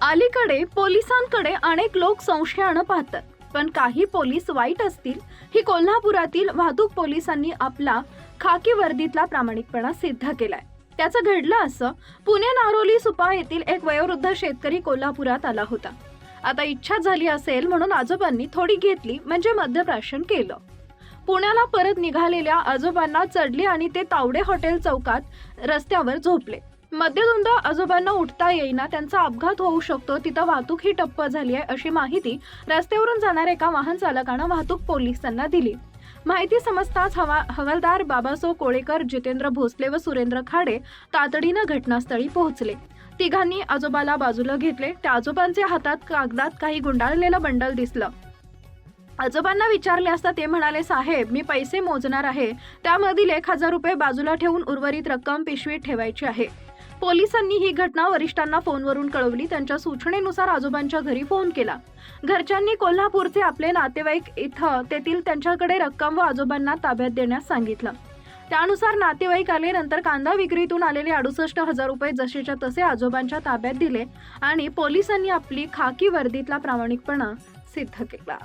अलीकडे पोलिसांकडे अनेक लोक संशयानं पाहतात. पण काही पोलीस वाईट असतील ही कोल्हापुरातील वाहतूक पोलिसांनी आपला खाकी वर्दीतला प्रामाणिकपणा सिद्ध केलाय. त्याचं घडलं असं पुणे नारोली सुपा येथील एक वयोवृद्ध शेतकरी कोल्हापुरात आला होता. आता इच्छा झाली असेल म्हणून आजोबांनी थोडी घेतली म्हणजे मद्यप्राशन केलं. पुण्याला परत निघालेल्या आजोबांना चढली आणि ते तावडे हॉटेल चौकात रस्त्यावर झोपले. मध्यधुंद आजोबांना उठता येईना त्यांचा अपघात होऊ शकतो तिथं वाहतूक ही टप्प झाली आहे अशी माहिती रस्त्यावरून जाणाऱ्या एका वाहन चालकानं वाहतूक पोलिसांना दिली. माहिती समजताच हवा हवालदार बाबासो कोळेकर जितेंद्र भोसले व सुरेंद्र खाडे तातडीनं घटनास्थळी पोहोचले. तिघांनी आजोबाला बाजूला घेतले. त्या आजोबांच्या हातात कागदात काही गुंडाळलेलं बंडल दिसलं. आजोबांना विचारले असता ते म्हणाले साहेब मी पैसे मोजणार आहे. त्यामधील एक हजार रुपये बाजूला ठेवून उर्वरित रक्कम पिशवीत ठेवायची आहे. पोलिसांनी ही घटना वरिष्ठांना फोनवरून कळवली. त्यांच्या सूचनेनुसार आजोबांच्या घरी फोन केला. घरच्यांनी कोल्हापूरचे आपले नातेवाईक इथं तेथील त्यांच्याकडे रक्कम व आजोबांना ताब्यात देण्यास सांगितलं. त्यानुसार नातेवाईक आले नंतर कांदा विक्रीतून आलेले अडुसष्ट हजार रुपये जसेच्या तसे आजोबांच्या ताब्यात दिले आणि पोलिसांनी आपली खाकी वर्दीतला प्रामाणिकपणा सिद्ध केला.